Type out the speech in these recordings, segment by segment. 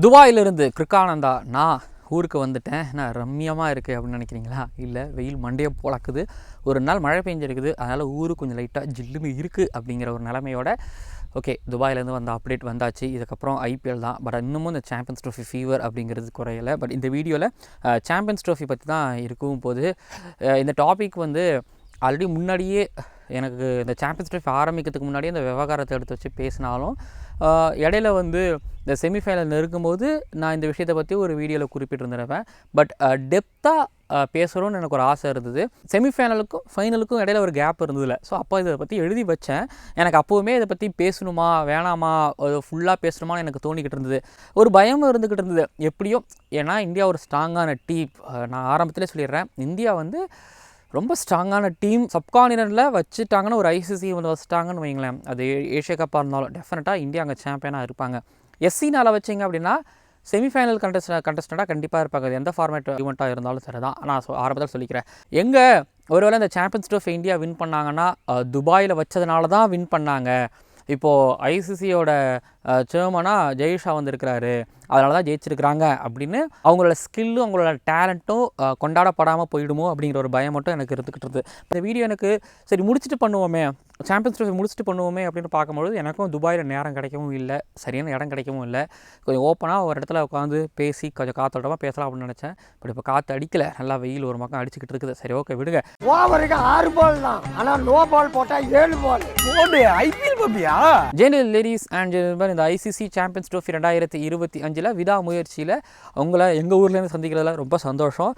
துபாயிலிருந்து கிருக்கானந்தா நான் ஊருக்கு வந்துட்டேன். நான் ரம்மியமாக இருக்குது அப்படின்னு நினைக்கிறீங்களா? இல்லை வெயில் மண்டையை போலக்குது ஒரு நாள் மழை பெஞ்சிருக்குது. அதனால் ஊரு கொஞ்சம் லைட்டாக ஜில்லுன்னு இருக்குது அப்படிங்கிற ஒரு நிலமையோட ஓகே துபாயிலேருந்து வந்த அப்டேட் வந்தாச்சு. இதுக்கப்புறம் ஐபிஎல் தான். பட் இன்னமும் இந்த சாம்பியன்ஸ் ட்ரோஃபி ஃபீவர் அப்படிங்கிறது குறையலை. பட் இந்த வீடியோவில் சாம்பியன்ஸ் ட்ரோஃபி பற்றி தான் இருக்கும் போது இந்த டாபிக் வந்து ஆல்ரெடி முன்னாடியே எனக்கு இந்த சாம்பியன்ஸ் ட்ரோஃபி ஆரம்பிக்கிறதுக்கு முன்னாடியே இந்த விவகாரத்தை எடுத்து வச்சு பேசினாலும் இடையில வந்து இந்த செமிஃபைனல் நெருங்கும்போது நான் இந்த விஷயத்தை பற்றி ஒரு வீடியோவில் குறிப்பிட்டிருந்திருப்பேன். பட் டெப்த்தாக பேசணும்னு எனக்கு ஒரு ஆசை இருந்தது. செமிஃபைனலுக்கும் ஃபைனலுக்கும் இடையில ஒரு கேப் இருந்ததில்ல ஸோ அப்போ இதை பற்றி எழுதி வச்சேன். எனக்கு அப்போவுமே இதை பற்றி பேசணுமா வேணாமா ஃபுல்லாக பேசணுமான்னு எனக்கு தோணிக்கிட்டு இருந்தது. ஒரு பயமும் இருந்துக்கிட்டு இருந்தது. எப்படியோ ஏன்னா இந்தியா ஒரு ஸ்ட்ராங்கான டீம் நான் ஆரம்பத்திலே சொல்லிடுறேன். இந்தியா வந்து ரொம்ப ஸ்ட்ராங்கான டீம் சப்கான்டினென்ட்டில் வச்சுட்டாங்கன்னு ஒரு ஐசிசி வந்து வச்சுட்டாங்கன்னு வைங்களேன் அது ஏஷியா கப்பாக இருந்தாலும் டெஃபினட்டாக இந்தியா அங்கே சாம்பியனாக இருப்பாங்க. எஸ்சினால் வச்சிங்க அப்படின்னா செமிஃபைனல் கண்டஸ்ட் கண்டஸ்டண்ட்டாக கண்டிப்பாக இருப்பாங்க. அது எந்த ஃபார்மேட் ஈவெண்ட்டாக இருந்தாலும் சரி தான் நான் ஆரம்பத்தில் சொல்லிக்கிறேன். எங்கே ஒருவேளை இந்த சாம்பியன்ஸ் ட்ரோஃபி இந்தியா வின் பண்ணாங்கன்னா துபாயில் வச்சதுனால தான் வின் பண்ணாங்க இப்போது ஐசிசியோட சேர்மனாக ஜெய்ஷா வந்திருக்கிறாரு. அதனால தான் ஜெயிச்சிருக்கிறாங்க அப்படின்னு அவங்களோட ஸ்கில்லும் அவங்களோட டேலண்ட்டும் கொண்டாடப்படாமல் போயிடுமோ அப்படிங்கிற ஒரு பயம் மட்டும் எனக்கு இருந்துக்கிட்டு இருந்தது இந்த வீடியோ எனக்கு சரி முடிச்சுட்டு பண்ணுவோமே. சாம்பியன்ஸ் ட்ரோஃபி முடிச்சுட்டு பண்ணுவோமே அப்படின்னு பார்க்கும்பொழுது எனக்கும் துபாயில் நேரம் கிடைக்கவும் இல்லை. சரியான இடம் கிடைக்கவும் இல்லை. கொஞ்சம் ஓப்பனாக ஒரு இடத்துல உட்காந்து பேசி கொஞ்சம் காத்தோட்டமாக பேசலாம் அப்படின்னு நினச்சேன். பட் இப்போ காற்று அடிக்கல. நல்லா வெயில் ஒரு பக்கம் அடிச்சுக்கிட்டு இருக்குது. சரி ஓகே விடுங்க. ஓவருக்கு ஆறு பால் தான். ஆனா நோ பால் போட்டா ஏழு பால் ஐபிஎல் பாப்பியா? ஜெனரல் லேடிஸ் அண்ட் இந்த ஐசிசி சாம்பியன்ஸ் ட்ரோஃபி ரெண்டாயிரத்தி இருபத்தி அஞ்சில் விடாமுயற்சியில் அவங்கள எங்கள் ஊர்லேருந்து சந்திக்கிறதுல ரொம்ப சந்தோஷம்.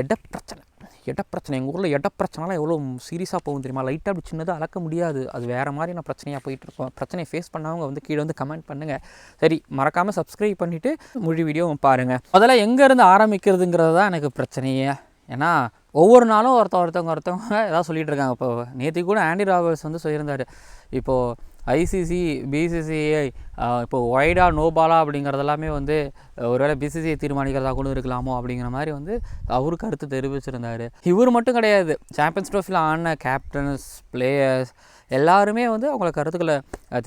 இட பிரச்சனை. இட பிரச்சனை. எங்கள் ஊரில் இட பிரச்சனைலாம் எவ்வளோ சீரியஸாக போகும் தெரியுமா? லைட்டாக அப்படி சின்னதாக அளக்க முடியாது. அது வேறு மாதிரி நான் பிரச்சனையாக போயிட்டு இருக்கோம். பிரச்சனையை ஃபேஸ் பண்ணவங்க வந்து கீழே வந்து கமெண்ட் பண்ணுங்கள் சரி மறக்காமல் சப்ஸ்கிரைப் பண்ணிவிட்டு முழு வீடியோவும் பாருங்கள் முதல்ல எங்கேருந்து ஆரம்பிக்கிறதுங்கிறது தான் எனக்கு பிரச்சனையே. ஏன்னா ஒவ்வொரு நாளும் ஒருத்த ஒருத்தவங்க ஒருத்தவங்க ஏதாவது சொல்லிட்டு இருக்காங்க. இப்போ நேற்று கூட ஆண்டி ராபர்ட்ஸ் வந்து சொல்லியிருந்தார். இப்போது ஐசிசி பிசிசிஐ இப்போ ஒய்டா நோபாலா அப்படிங்கிறது எல்லாமே வந்து ஒருவேளை பிசிசிஐ தீர்மானிக்கிறதா கூட இருக்கலாமோ அப்படிங்கிற மாதிரி வந்து அவரு கருத்து தெரிவிச்சிருந்தார். இவர் மட்டும் கிடையாது. சாம்பியன்ஸ் ட்ரோஃபியில் ஆன கேப்டன்ஸ் பிளேயர்ஸ் எல்லாருமே வந்து அவங்கள கருத்துக்களை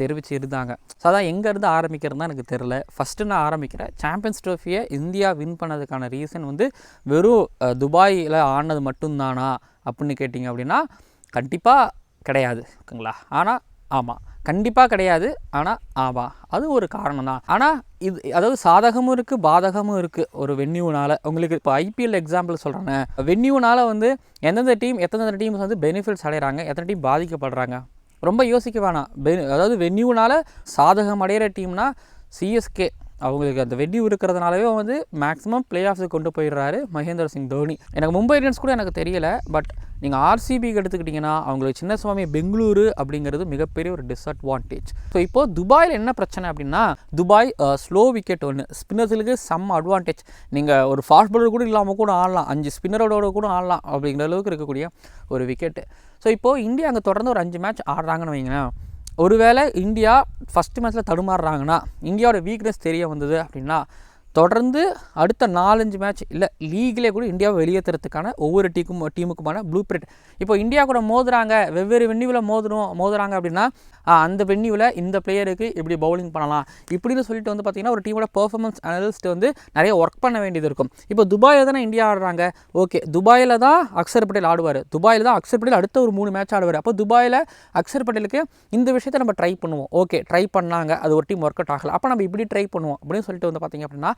தெரிவித்து இருந்தாங்க. ஸோ அதான் எங்கேருந்து ஆரம்பிக்கிறதுனா எனக்கு தெரில ஃபஸ்ட்டு நான் ஆரம்பிக்கிறேன். சாம்பியன்ஸ் ட்ரோஃபியை இந்தியா வின் பண்ணதுக்கான ரீசன் வந்து வெறும் துபாயில் ஆனது மட்டும்தானா அப்படின்னு கேட்டிங்க அப்படின்னா கண்டிப்பாக கிடையாது. ஓகேங்களா? ஆனால் ஆமாம் கண்டிப்பாக கிடையாது. ஆனால் ஆமாம் அது ஒரு காரணம் தான். ஆனால் இது அதாவது சாதகமும் இருக்குது பாதகமும் இருக்குது ஒரு வென்யூனால் உங்களுக்கு இப்போ ஐபிஎல் எக்ஸாம்பிள் சொல்கிறேன் வென்யூனால் வந்து எந்தெந்த டீம் எத்தனை டீம்ஸ் வந்து பெனிஃபிட்ஸ் அடைகிறாங்க எத்தனை டீம் பாதிக்கப்படுறாங்க? ரொம்ப யோசிக்க வேணாம். அதாவது வென்யூனால் சாதகம் அடைகிற டீம்னா சிஎஸ்கே அவங்களுக்கு அந்த வெடி இருக்கிறதுனாலவே வந்து மேக்ஸிமம் பிளே ஆஃப்ஸுக்கு கொண்டு போயிடுறாரு மகேந்திர சிங் தோனி. எனக்கு மும்பை இந்தியன்ஸ் கூட எனக்கு தெரியல பட் நீங்கள் ஆர்சிபிக்கு எடுத்துக்கிட்டிங்கன்னா அவங்களுக்கு சின்ன சுவாமி பெங்களூரு அப்படிங்கிறது மிகப்பெரிய ஒரு டிஸ்அட்வான்டேஜ் ஸோ இப்போது துபாயில் என்ன பிரச்சனை அப்படின்னா துபாய் ஸ்லோ விக்கெட் ஒன்று ஸ்பின்னர்ஸுக்கு சம் அட்வான்டேஜ் நீங்கள் ஒரு ஃபாஸ்ட் பாலர் கூட இல்லாமல் கூட ஆடலாம். அஞ்சு ஸ்பின்னரோட கூட ஆடலாம் அப்படிங்கிற அளவுக்கு இருக்கக்கூடிய ஒரு விக்கெட்டு ஸோ இப்போது இந்தியா அங்கே தொடர்ந்து ஒரு அஞ்சு மேட்ச் ஆடுறாங்கன்னு வைங்களேன். ஒருவேளை இந்தியா ஃபஸ்ட்டு மேட்ச்சில் தடுமாறுறாங்கன்னா இந்தியாவோட வீக்னஸ் தெரிய வந்தது அப்படின்னா தொடர்ந்து அடுத்த நாலஞ்சு மேட்ச் இல்லை லீக்லேயே கூட இந்தியாவை வெளியேற்றுறதுக்கான ஒவ்வொரு டீக்கும் டீமுக்குமான ப்ளூ பிரிண்ட் இப்போ இந்தியா கூட மோதுறாங்க வெவ்வேறு வென்யூவில் மோதுறோம் மோதுறாங்க அப்படின்னா அந்த வென்யூவில் இந்த பிளேயருக்கு இப்படி பவுலிங் பண்ணலாம். இப்படின்னு சொல்லிட்டு வந்து பார்த்தீங்கன்னா ஒரு டீமோட பர்ஃபார்மன்ஸ் அனலிஸ்ட் வந்து நிறைய ஒர்க் பண்ண வேண்டியது இருக்கும். இப்போ துபாயில் தானே இந்தியா ஆடுறாங்க? ஓகே துபாயில் தான் அக்ஷர் பட்டேல் ஆடுவார். துபாயில் தான் அக்ஷர் பட்டேல் அடுத்த ஒரு மூணு மேட்ச் ஆடுவார். அப்போ துபாயில் அக்ஷர் பட்டேலுக்கு இந்த விஷயத்தை நம்ம ட்ரை பண்ணுவோம். ஓகே ட்ரை பண்ணாங்க அது ஒரு டீம் ஒர்க் அவுட் ஆகலை. அப்போ நம்ம இப்படி ட்ரை பண்ணுவோம் அப்படின்னு சொல்லிட்டு வந்து பார்த்திங்க அப்படின்னா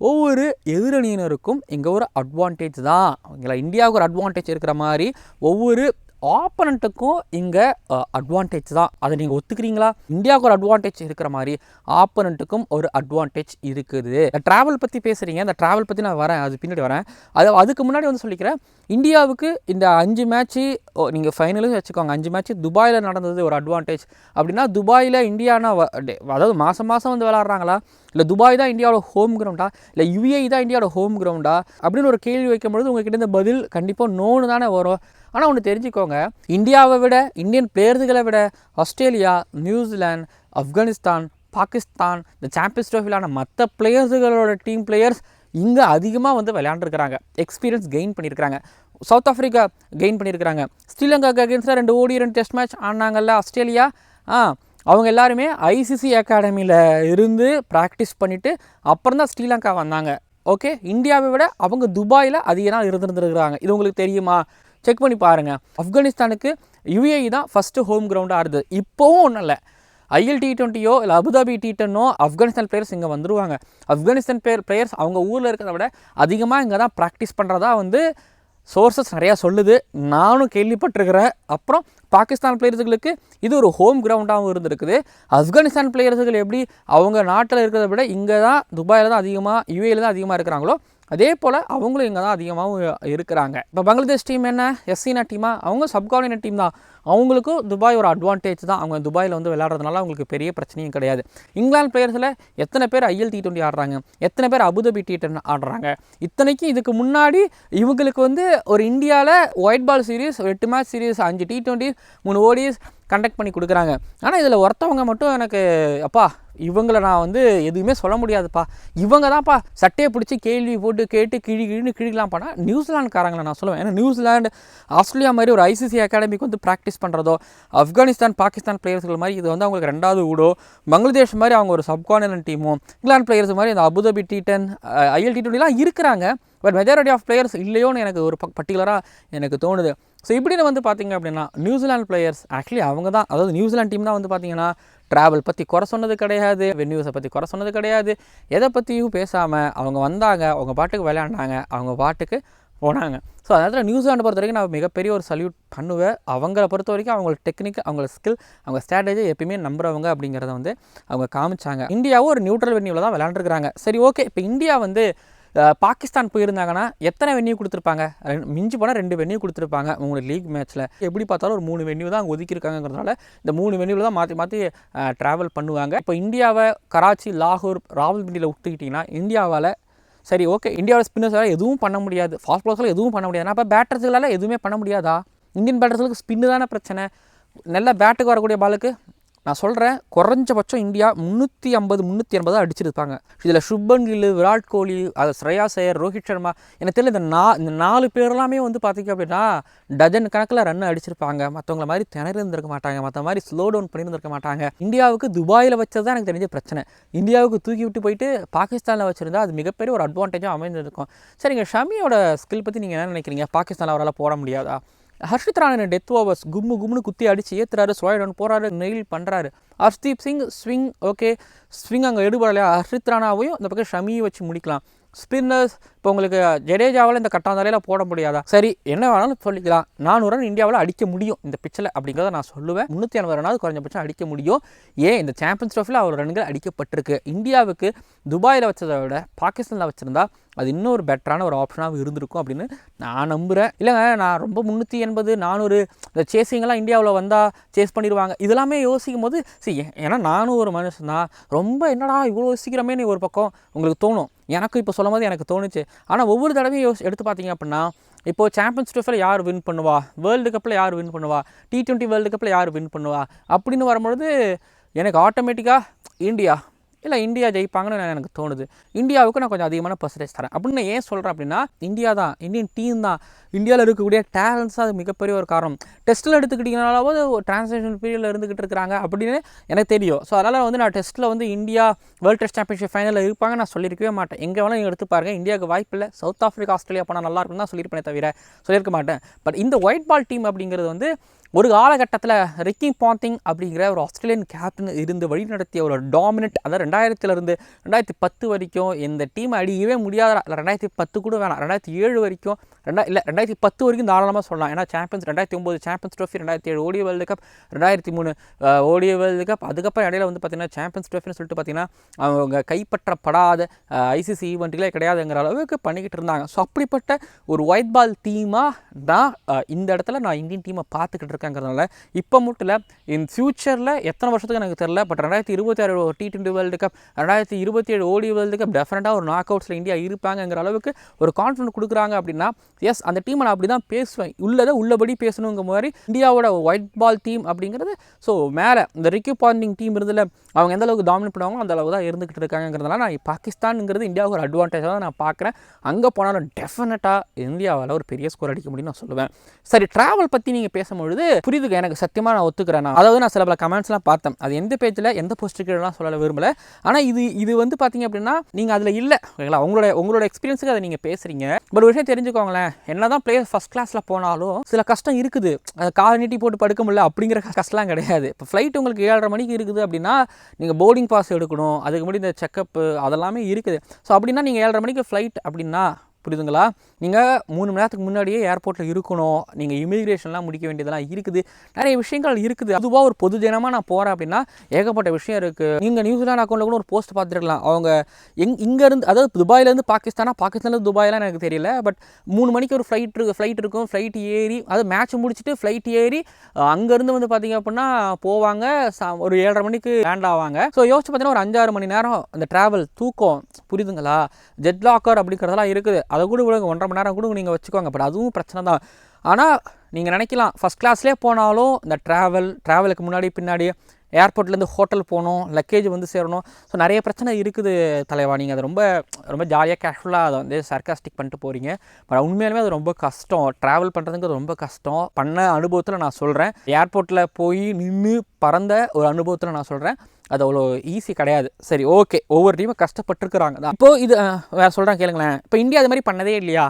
ஒவ்வொரு எதிரணியினருக்கும் இங்கே ஒரு அட்வான்டேஜ் தான். ஓகேங்களா இந்தியாவுக்கு ஒரு அட்வான்டேஜ் இருக்கிற மாதிரி ஒவ்வொரு ஆப்பனண்ட்டுக்கும் இங்கே அட்வான்டேஜ் தான். அதை நீங்கள் ஒத்துக்கிறீங்களா? இந்தியாவுக்கு ஒரு அட்வான்டேஜ் இருக்கிற மாதிரி ஆப்பனண்ட்டுக்கும் ஒரு அட்வான்டேஜ் இருக்குது. ட்ராவல் பற்றி பேசுகிறீங்க அந்த ட்ராவல் பற்றி நான் வரேன். அது பின்னாடி வரேன். அது அதுக்கு முன்னாடி வந்து சொல்லிக்கிறேன். இந்தியாவுக்கு இந்த அஞ்சு மேட்ச்சு நீங்கள் ஃபைனலும் வச்சுக்கோங்க. அஞ்சு மேட்ச் துபாயில் நடந்தது ஒரு அட்வான்டேஜ் அப்படின்னா துபாயில் இந்தியானா வ- டே- அதாவது மாதம் மாதம் வந்து விளாட்றாங்களா இல்லை துபாய் தான் இந்தியாவோட ஹோம் கிரவுண்டா இல்லை யுஏஇ தான் இந்தியாவோட ஹோம் கிரவுண்டா அப்படின்னு ஒரு கேள்வி வைக்கும்பொழுது உங்ககிட்ட இந்த பதில் கண்டிப்பாக நோன்னு தானே வரும். ஆனால் ஒன்று தெரிஞ்சுக்கோங்க. இந்தியாவை விட இந்தியன் பிளேயர்ஸுகளை விட ஆஸ்திரேலியா நியூசிலாந்து ஆப்கானிஸ்தான் பாகிஸ்தான் இந்த சாம்பியன்ஸ் ட்ரோஃபிலான மற்ற பிளேயர்ஸுகளோட டீம் பிளேயர்ஸ் இங்கே அதிகமாக வந்து விளையாண்டுருக்கிறாங்க. எக்ஸ்பீரியன்ஸ் கெயின் பண்ணியிருக்கிறாங்க சவுத் ஆஃப்ரிக்கா கெயின் பண்ணியிருக்கிறாங்க ஸ்ரீலங்காக்கு அகேன்ஸ்டாக ரெண்டு ஓடி ரெண்டு டெஸ்ட் மேட்ச் ஆனாங்கல்ல ஆஸ்திரேலியா? ஆ அவங்க எல்லாருமே ஐசிசி அகாடமியில் இருந்து ப்ராக்டிஸ் பண்ணிவிட்டு அப்புறம் தான் ஸ்ரீலங்கா வந்தாங்க. ஓகே இந்தியாவை விட அவங்க துபாயில் அதிக நாள் இருந்திருந்துருக்குறாங்க. இது உங்களுக்கு தெரியுமா? செக் பண்ணி பாருங்கள் ஆப்கானிஸ்தானுக்கு யுஏஇ தான் ஃபஸ்ட்டு ஹோம் கிரவுண்டாக இருந்தது. இப்போவும் ஒன்றும் இல்லை. ஐஎல் டி டுவெண்ட்டியோ இல்லை அபுதாபி டி டென்னோ ஆப்கானிஸ்தான் பிளேயர்ஸ் இங்கே வந்துருவாங்க. ஆப்கானிஸ்தான் பிளேயர் பிளேயர்ஸ் அவங்க ஊரில் இருக்கிறத விட அதிகமாக இங்கே தான் ப்ராக்டிஸ் பண்ணுறதா வந்து சோர்சஸ் நிறையா சொல்லுது. நானும் கேள்விப்பட்டிருக்கிறேன். அப்புறம் பாகிஸ்தான் பிளேயர்ஸுகளுக்கு இது ஒரு ஹோம் கிரவுண்டாகவும் இருந்திருக்குது. ஆப்கானிஸ்தான் பிளேயர்ஸுகள் எப்படி அவங்க நாட்டில் இருக்கிறத விட இங்கே தான் துபாயில் தான் அதிகமாக யூஏயில் தான் அதிகமாக இருக்கிறாங்களோ அதே போல் அவங்களும் இங்கே தான் அதிகமாகவும் இருக்கிறாங்க. இப்போ பங்களாதேஷ் டீம் என்ன? எஸ்சினா டீமா அவங்க சப்கார்டினேட் டீம் தான். அவங்களுக்கும் துபாய் ஒரு அட்வான்டேஜ் தான். அவங்க துபாயில் வந்து விளையாடுறதுனால அவங்களுக்கு பெரிய பிரச்சனையும் கிடையாது. இங்கிலாந்து பிளேயர்ஸில் எத்தனை பேர் ஐஎல் டி டுவெண்ட்டி ஆடுறாங்க? எத்தனை பேர் அபுதாபி டி டென் ஆடுறாங்க? இத்தனைக்கும் இதுக்கு முன்னாடி இவங்களுக்கு வந்து ஒரு இந்தியாவில் ஒயிட் பால் சீரிஸ் எட்டு மேட்ச் சீரீஸ் அஞ்சு டி டுவெண்ட்டி மூணு ஓடிஸ் கண்டக்ட் பண்ணி கொடுக்குறாங்க. ஆனால் இதில் ஒருத்தவங்க மட்டும் எனக்கு அப்பா இவங்களை நான் வந்து எதுவுமே சொல்ல முடியாதுப்பா. இவங்க தான்ப்பா சட்டையை பிடிச்சி கேள்வி போட்டு கேட்டு கிழி கிழின்னு கிழிக்கலாம் பண்ணால் நியூசிலாந்துக்காரங்களை நான் சொல்லுவேன். ஏன்னா நியூசிலாண்டு ஆஸ்திரேலியா மாதிரி ஒரு ஐசிசி அகாடமிக்கு வந்து ப்ராக்டிஸ் பண்ணுறதோ ஆப்கானிஸ்தான் பாகிஸ்தான் பிளேயர்ஸ்கள் மாதிரி இது வந்து அவங்களுக்கு ரெண்டாவது ஊடோ பங்களாதேஷ் மாதிரி அவங்க ஒரு சப்கார்டினன்ட் டீமும் இங்கிலாந்து பிளேயர்ஸ் மாதிரி இந்த Abu Dhabi T ten IL T டுவெண்ட்டிலாம் இருக்கிறாங்க. பட் மெஜாரிட்டி ஆஃப் பிளேயர்ஸ் இல்லையோன்னு எனக்கு ஒரு பர்டிகுலராக எனக்கு தோணுது. ஸோ இப்படின்னு வந்து பார்த்தீங்க அப்படின்னா நியூசிலாந்து பிளேயர்ஸ் ஆக்சுவலி அவங்க தான் அதாவது நியூசிலாந்து டீம் தான் வந்து பார்த்தீங்கன்னா ட்ராவல் பற்றி குறை சொன்னது கிடையாது வென்யூஸை பற்றி குறை சொன்னது கிடையாது. எதை பற்றியும் பேசாமல் அவங்க வந்தாங்க அவங்க பாட்டுக்கு விளையாண்டாங்க அவங்க பாட்டுக்கு போனாங்க. ஸோ அதனால் நியூசிலாண்டை பொறுத்த வரைக்கும் நான் மிகப்பெரிய ஒரு சல்யூட் பண்ணுவேன். அவங்கள பொறுத்த வரைக்கும் அவங்களோட டெக்னிக் அவங்களோட ஸ்கில் அவங்க ஸ்ட்ராட்டஜி எப்பயுமே நம்புறவங்க அப்படிங்கிறத வந்து அவங்க காமிச்சாங்க. இந்தியாவும் ஒரு நியூட்ரல் வென்யூவில் தான் விளையாண்டுருக்காங்க சரி ஓகே இப்போ இந்தியா வந்து பாகிஸ்தான் போயிருந்தாங்கன்னா எத்தனை வென்யூ கொடுத்துருப்பாங்க? மிஞ்சி போனால் ரெண்டு வென்யூ கொடுத்துருப்பாங்க உங்களோட லீக் மேட்ச்சில் எப்படி பார்த்தாலும் ஒரு மூணு வென்யூ தான் அங்கே ஒதுக்கியிருக்காங்கிறதுனால இந்த மூணு வென்யூவில் தான் மாற்றி மாற்றி ட்ராவல் பண்ணுவாங்க. இப்போ இந்தியாவை கராச்சி லாகூர் ராவல்பிண்டியில் விட்டுக்கிட்டிங்கன்னா இந்தியாவால் சரி ஓகே இந்தியாவோட ஸ்பின்னர்ஸால் எதுவும் பண்ண முடியாது. ஃபாஸ்ட் பாலர்ஸால் எதுவும் பண்ண முடியாது. அப்போ பேட்டர்ஸ்களால் எதுவுமே பண்ண முடியாதா? இந்தியன் பேட்டர்ஸ்களுக்கு ஸ்பின்னு தானே பிரச்சனை. நல்ல பேட்டுக்கு வரக்கூடிய பாலுக்கு நான் சொல்கிறேன் குறைஞ்சபட்சம் இந்தியா முந்நூற்றி ஐம்பது முந்நூற்றி எண்பது அடிச்சிருப்பாங்க. இதில் சுப்பன் கில் விராட் கோலி அது ஸ்ரேயா சேயர் ரோஹித் சர்மா எனக்கு தெரியல இந்த நா இந்த நாலு பேர் எல்லாமே வந்து பார்த்திங்க அப்படின்னா டஜன் கணக்கில் ரன் அடிச்சிருப்பாங்க. மற்றவங்கள மாதிரி திணறி இருந்திருக்க மாட்டாங்க. மற்ற மாதிரி ஸ்லோ டவுன் பண்ணியிருந்திருக்க மாட்டாங்க. இந்தியாவுக்கு துபாயில் வச்சது தான் எனக்கு தெரிஞ்ச பிரச்சனை. இந்தியாவுக்கு தூக்கி விட்டு போயிட்டு பாகிஸ்தானில் வச்சுருந்தா அது மிகப்பெரிய ஒரு அட்வான்டேஜாக அமைந்திருக்கும். சரிங்க ஷமியோட ஸ்கில் பற்றி நீங்கள் என்ன நினைக்கிறீங்க? பாகிஸ்தானில் அவரால் போட முடியாதா? ஹர்ஷித் ராணன் டெத் ஓவர்ஸ் கும்மு கும்னு குத்தி அடிச்சு ஏத்துறாரு ஸ்லோய் டவுன் போறாரு நெயில் பண்ணுறாரு Harshdeep Singh swing okay swing அங்கே எடுபடலையா ஹர்ஷித் ராணாவையும் இந்த பக்கம் ஷமியை வச்சு முடிக்கலாம். ஸ்பின்னர்ஸ் இப்போ உங்களுக்கு ஜடேஜாவால் இந்த கட்டாந்தாலையில் போட முடியாதா? சரி என்ன வேணாலும் சொல்லிக்கலாம். நானூறு ரன் இந்தியாவில் அடிக்க முடியும் இந்த பிச்சில் அப்படிங்கிறத நான் சொல்லுவேன். முந்நூற்றி எண்பது ரனாவது குறைஞ்சபட்சம் அடிக்க முடியும். ஏன்? இந்த சாம்பியன்ஸ் ட்ரோஃபியில் அவர் ரன்கள் அடிக்கப்பட்டிருக்கு. இந்தியாவுக்கு துபாயில் வச்சதை விட பாகிஸ்தானில் வச்சுருந்தா அது இன்னும் ஒரு பெட்டரான ஒரு ஆப்ஷனாக இருந்திருக்கும் அப்படின்னு நான் நம்புகிறேன் இல்லைங்க நான் ரொம்ப முந்நூற்றி எண்பது நானூறு இந்த சேசிங்கெல்லாம் இந்தியாவில் வந்தால் சேஸ் பண்ணிடுவாங்க. இதெல்லாமே யோசிக்கும் போது சரி ஏன்னா நானும் ஒரு மனுஷன் தான். ரொம்ப என்னடா இவ்வளோ யோசிக்கிறமே ஒரு பக்கம். உங்களுக்கு தோணும். எனக்கும் இப்போ சொல்லும் போது எனக்கு தோணுச்சு. ஆனால் ஒவ்வொரு தடவையும் யோசி எடுத்து பார்த்தீங்க அப்படின்னா இப்போது சாம்பியன்ஸ் ட்ரிஃபில் யார் வின் பண்ணுவா? வேர்ல்டு கப்பில் யார் வின் பண்ணுவா? டி ட்வெண்ட்டி வேர்ல்டு கப்பில் யார் வின் பண்ணுவா? அப்படின்னு வரும்பொழுது எனக்கு ஆட்டோமேட்டிக்காக இந்தியா இல்லை இந்தியா ஜெயிப்பாங்கன்னு நான் எனக்கு தோணுது. இந்தியாவுக்கு நான் கொஞ்சம் அதிகமான பர்சன்டேஜ் தரேன். அப்படின்னு ஏன் சொல்கிறேன் அப்படின்னா இந்தியா தான் இந்தியன் டீம் தான். இந்தியாவில் இருக்கக்கூடிய டேலண்ட்ஸ் அது மிகப்பெரிய ஒரு காரணம். டெஸ்ட்டில் எடுத்துக்கிட்டிங்கனாலாவது ஒரு டிரான்ஸ்லேஷன் பீரியடில் இருந்துக்கிட்டு இருக்கிறாங்க அப்படின்னு எனக்கு தெரியும். ஸோ அதனால் வந்து நான் டெஸ்ட்டில் வந்து இந்தியா வேர்ல்டு டெஸ்ட் சாம்பியன்ஷிப் ஃபைனலில் இருப்பாங்க நான் சொல்லியிருக்கவே மாட்டேன். எங்கே வேணாலும் நீங்கள் எடுத்து பாருங்க. இந்தியாவுக்கு வாய்ப்பு இல்லை. சவுத் ஆஃப்ரிக்கா ஆஸ்திரேலியா போனால் நல்லா இருக்கும்னு தான் சொல்லியிருப்பேனே தவிர சொல்லியிருக்க மாட்டேன். பட் இந்த ஒயிட் பால் டீம் அப்படிங்கிறது வந்து ஒரு காலகட்டத்தில் ரிக்கி பாண்டிங் அப்படிங்கிற ஒரு ஆஸ்திரேலியன் கேப்டன் இருந்து வழி நடத்திய ஒரு டாமினட் அதாவது ரெண்டாயிரத்துலேருந்து ரெண்டாயிரத்தி பத்து வரைக்கும் இந்த டீம் அடிக்கவே முடியாத? இல்லை ரெண்டாயிரத்தி பத்து கூட வேணாம். ரெண்டாயிரத்தி ஏழு வரைக்கும் ரெண்டா இல்லை ரெண்டாயிரத்தி பத்து வரைக்கும் தாராளமாக சொல்லலாம். ஏன்னா சாம்பியன்ஸ் ரெண்டாயிரத்தி ஒம்பது சாம்பியன்ஸ் ட்ரோஃபி ரெண்டாயிரத்தி ஏழு ஓடிய வேர்ல்டு கப் ரெண்டாயிரத்தி மூணு ஓடிய வேர்ல்டு கப் அதுக்கப்புறம் இடையில வந்து பார்த்திங்கன்னா சாம்பியன்ஸ் ட்ரோஃபின்னு சொல்லிட்டு பார்த்தீங்கன்னா அவங்க கைப்பற்றப்படாத ஐசிசி ஈவெண்ட்டுகளே கிடையாதுங்கிற அளவுக்கு பண்ணிக்கிட்டு இருந்தாங்க. ஸோ அப்படிப்பட்ட ஒரு ஒயிட் பால் டீமாக தான் இந்த இடத்துல நான் இந்தியன் டீமை பார்த்துக்கிட்டு இருக்கேங்கிறதுனால இப்போ மட்டும் இல்லை இன் ஃபியூச்சரில் எத்தனை வருஷத்துக்கு எனக்கு தெரில பட் ரெண்டாயிரத்தி இருபத்தி ஆறு டி டுவெண்ட்டி வேர்ல்டு கப் ரெண்டாயிரத்தி இருபத்தி ஏழு ஓடி வேர்ல்டு கப் டெஃபினட்டாக ஒரு நாக் அவுட்ஸில் இந்தியா இருப்பாங்கங்கிற அளவுக்கு ஒரு கான்ஃபிடன்ட் கொடுக்குறாங்க அப்படின்னா எஸ் அந்த டீமை நான் அப்படி தான் பேசுவேன். உள்ளதை உள்ளபடி பேசணுங்கிற மாதிரி இந்தியாவோட ஒயிட் பால் டீம் அப்படிங்கிறது ஸோ மேலே இந்த ரிக்கி பாண்டிங் டீம் இருந்ததில் அவங்க எந்த அளவுக்கு டாமினேட் பண்ணுவாங்களோ அந்த அளவுக்கு தான் இருந்துக்கிட்டு இருக்காங்கிறதுனால நான் பாகிஸ்தான்ங்கிறது இந்தியாவுக்கு ஒரு அட்வான்டேஜாக தான் நான் பார்க்குறேன். அங்கே போனாலும் டெஃபினட்டாக இந்தியாவால் ஒரு பெரிய ஸ்கோர் அடிக்க முடியும் நான் சொல்லுவேன். சரி ட்ராவல் பற்றி நீங்கள் பேசும்பொழுது புரியுதுங்க எனக்கு சத்தியமாக நான் ஒத்துக்கிறேன் நான். அதாவது நான் சில பல கமெண்ட்ஸ்லாம் பார்த்தேன். அது எந்த பேஜில் எந்த போஸ்ட்டுக்கெல்லாம் சொல்ல விரும்பலை. ஆனால் இது இது வந்து பார்த்தீங்க அப்படின்னா நீங்கள் அதில் இல்லை. ஓகேங்களா? உங்களோட உங்களோட எக்ஸ்பீரியன்ஸுக்கு அதை நீங்கள் பேசுகிறீங்க பட் ஒரு விஷயம் தெரிஞ்சுக்கோங்களேன். என்ன தான் பிளேயர் ஃபஸ்ட் கிளாஸில் போனாலும் சில கஷ்டம் இருக்குது. அது கார் நீட்டி போட்டு படுக்க முடியல அப்படிங்கிற கஷ்டம்லாம் கிடையாது. இப்போ ஃப்ளைட் உங்களுக்கு ஏழரை மணிக்கு இருக்குது அப்படின்னா நீங்கள் போர்டிங் பாஸ் எடுக்கணும். அதுக்கு முன்னாடி இந்த செக்கப்பு அதெல்லாமே இருக்குது. ஸோ அப்படின்னா நீங்கள் ஏழரை மணிக்கு ஃப்ளைட் அப்படின்னா புரியுதுங்களா? நீங்கள் மூணு மணி நேரத்துக்கு முன்னாடியே ஏர்போர்ட்டில் இருக்கணும். நீங்கள் இமிக்ரேஷன்லாம் முடிக்க வேண்டியதெல்லாம் இருக்குது. நிறைய விஷயங்கள் இருக்குது. அதுவாக ஒரு பொது தினமாக நான் போகிறேன் அப்படின்னா ஏகப்பட்ட விஷயம் இருக்குது நீங்கள் நியூசிலாந்து அக்கௌண்ட்டில் கூட ஒரு போஸ்ட் பார்த்துருக்கலாம். அவங்க எங் இங்கேருந்து அதாவது துபாயிலேருந்து பாகிஸ்தானா? பாகிஸ்தான்லேருந்து துபாயெலாம் எனக்கு தெரியல. பட் மூணு மணிக்கு ஒரு ஃப்ளைட் இருக்கு ஃப்ளைட் இருக்கும் ஃப்ளைட் ஏறி அது மேட்ச் முடிச்சுட்டு ஃப்ளைட் ஏறி அங்கேருந்து வந்து பார்த்திங்க அப்படின்னா போவாங்க. சா- ஒரு ஏழரை மணிக்கு லேண்ட் ஆவாங்க. ஸோ யோசிச்சு பார்த்தீங்கன்னா ஒரு அஞ்சாறு மணி நேரம் அந்த ட்ராவல் தூக்கம். புரியுதுங்களா? ஜெட் லாக்கர் அப்படிங்கிறதெல்லாம் இருக்குது. அதை கூட விடுங்க ஒன்றரை மணி நேரம் கூட நீங்கள் வச்சுக்கோங்க பட் அதுவும் பிரச்சனை தான். ஆனால் நீங்கள் நினைக்கலாம் ஃபஸ்ட் கிளாஸ்லேயே போனாலும் இந்த ட்ராவல் ட்ராவலுக்கு முன்னாடி பின்னாடி ஏர்போர்ட்லேருந்து ஹோட்டல் போகணும் லக்கேஜ் வந்து சேரணும் ஸோ நிறைய பிரச்சனை இருக்குது தலைவா. நீங்கள் அதை ரொம்ப ரொம்ப ஜாலியாக கேஷுவலாக அதை வந்து சர்க்காஸ்டிக் பண்ணிட்டு போகிறீங்க பட் உண்மையாலுமே அது ரொம்ப கஷ்டம். ட்ராவல் பண்ணுறதுங்கிறது ரொம்ப கஷ்டம். பண்ண அனுபவத்தில் நான் சொல்கிறேன் ஏர்போர்ட்டில் போய் நின்று பறந்த ஒரு அனுபவத்தில் நான் சொல்கிறேன் அது அவ்வளோ ஈஸி கிடையாது. சரி ஓகே ஒவ்வொரு டீமும் கஷ்டப்பட்டுருக்குறாங்க. தான் இப்போது இது வேறு வேற சொல்கிறேன் கேளுங்களேன். இப்போ இந்தியா அது மாதிரி பண்ணதே இல்லையா?